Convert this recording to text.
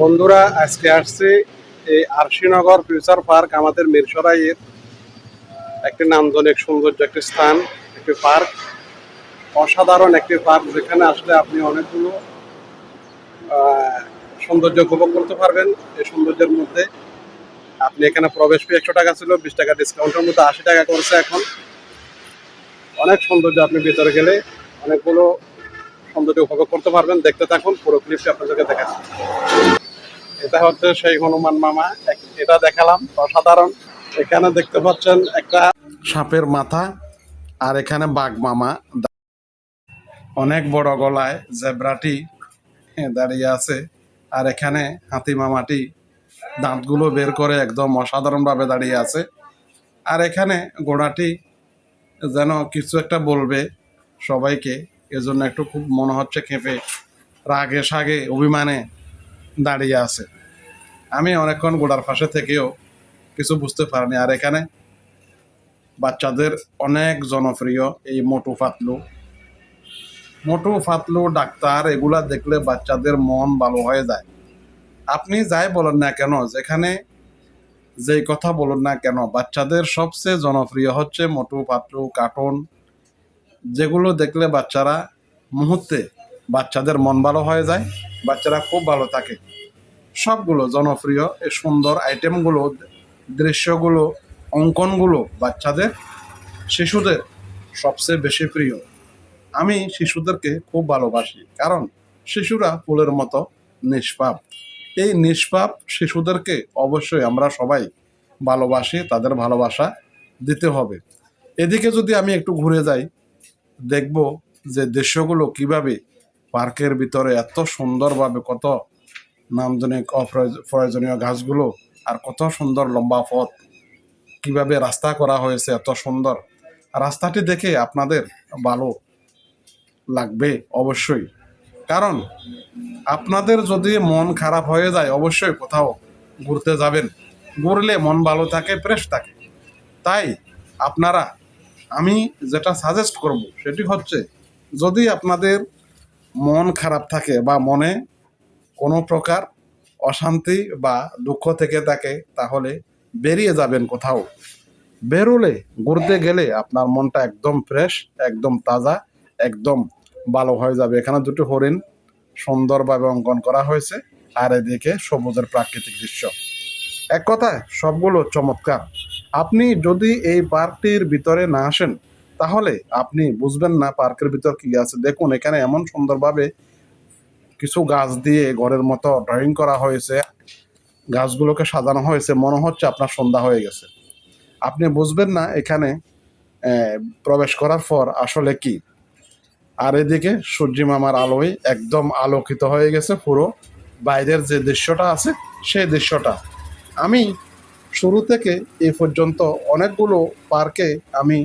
বন্ধুরা, আজকে আসছি এই আরশিনগর ফিউচার পার্ক, আমাদের মিরসরাইয়ের। একটি নান্দনিক সৌন্দর্য, একটি স্থান, একটি পার্ক। অসাধারণ একটি পার্ক, যেখানে আসলে আপনি অনেকগুলো সৌন্দর্য উপভোগ করতে পারবেন। এই সৌন্দর্যের মধ্যে আপনি এখানে প্রবেশ ফি একশো টাকা ছিল, বিশ টাকা ডিসকাউন্টের মধ্যে আশি টাকা করছে এখন। অনেক সৌন্দর্য আপনি ভিতরে গেলে অনেকগুলো সৌন্দর্য উপভোগ করতে পারবেন। দেখতে থাকুন, পুরো ক্লিপটি আপনাদেরকে দেখাচ্ছি। এটা হচ্ছে সেই হনুমান মামা। এটা দেখালাম, অসাধারণ। এখানে দেখতে পাচ্ছেন একটা সাপের মাথা আর এখানে বাঘ মামা। অনেক বড় গলায় জেব্রাটি দাঁড়িয়ে আছে আর এখানে হাতি মামাটি দাঁতগুলো বের করে একদম অসাধারণভাবে দাঁড়িয়ে আছে। আর এখানে ঘোড়াটি যেন কিছু একটা বলবে সবাইকে, এজন্য একটু খুব মনে হচ্ছে খেপে, রাগে সাগে, অভিমানে দাঁড়িয়ে আছে। আমি অনেকক্ষণ গোড়ার পাশে থেকেও কিছু বুঝতে পারিনি। আর এখানে বাচ্চাদের অনেক জনপ্রিয় এই মোটু ফাতলু। মোটু ফাতলু, ডাক্তার, এগুলা দেখলে বাচ্চাদের মন ভালো হয়ে যায়। আপনি যাই বলেন না কেন, যেখানে যেই কথা বলুন না কেন, বাচ্চাদের সবচেয়ে জনপ্রিয় হচ্ছে মোটু পাতলু কার্টুন, যেগুলো দেখলে বাচ্চারা মুহূর্তে বাচ্চাদের মন ভালো হয়ে যায়, বাচ্চারা খুব ভালো থাকে। সবগুলো জনপ্রিয় এই সুন্দর আইটেমগুলো দৃশ্যগুলো, অঙ্কনগুলো বাচ্চাদের, শিশুদের সবচেয়ে বেশি প্রিয়। আমি শিশুদেরকে খুব ভালোবাসি, কারণ শিশুরা ফুলের মতো নিষ্পাপ। এই নিষ্পাপ শিশুদেরকে অবশ্যই আমরা সবাই ভালোবাসি, তাদের ভালোবাসা দিতে হবে। এদিকে যদি আমি একটু ঘুরে যাই, দেখব যে দৃশ্যগুলো কীভাবে পার্কের ভিতরে এত সুন্দরভাবে কত নান্দনিক অপ্রয়োজ- প্রয়োজনীয় গাছগুলো আর কত সুন্দর লম্বা পথ। কীভাবে রাস্তা করা হয়েছে এত সুন্দর। রাস্তাটি দেখে আপনাদের ভালো লাগবে অবশ্যই। কারণ আপনাদের যদি মন খারাপ হয়ে যায়, অবশ্যই কোথাও ঘুরতে যাবেন। ঘুরলে মন ভালো থাকে ফ্রেশ থাকে। তাই আপনারা, আমি যেটা সাজেস্ট করব, সেটি হচ্ছে যদি আপনাদের মন খারাপ থাকে বা মনে কোনো প্রকার অশান্তি বা দুঃখ থেকে থাকে, তাহলে বেরিয়ে যাবেন কোথাও। বেরোলে, ঘুরতে গেলে আপনার মনটা একদম ফ্রেশ একদম তাজা, একদম ভালো হয়ে যাবে। এখানে দুটো হরিণ সুন্দরভাবে অঙ্কন করা হয়েছে, আর এদিকে সবুজের প্রাকৃতিক দৃশ্য। এক কথায়, সবগুলো চমৎকার। আপনি যদি এই পার্কটির ভিতরে না আসেন তাহলে আপনি বুঝবেন না, পার্কের ভিতর কি আছে। দেখুন, এখানে এমন সুন্দরভাবে কিছু গাছ দিয়ে ঘরের মতো ড্রয়িং করা হয়েছে। গাছগুলোকে সাজানো হয়েছে। মনে হচ্ছে আপনার সন্ধ্যা হয়ে গেছে। আপনি বুঝবেন না, এখানে প্রবেশ করার পর আসলে কি? আর এদিকে সূর্যি মামার আলোয় একদম আলোকিত হয়ে গেছে পুরো। বাইরের যে দৃশ্যটা আছে, সেই দৃশ্যটা। আমি শুরু থেকে এ পর্যন্ত অনেকগুলো পার্কে আমি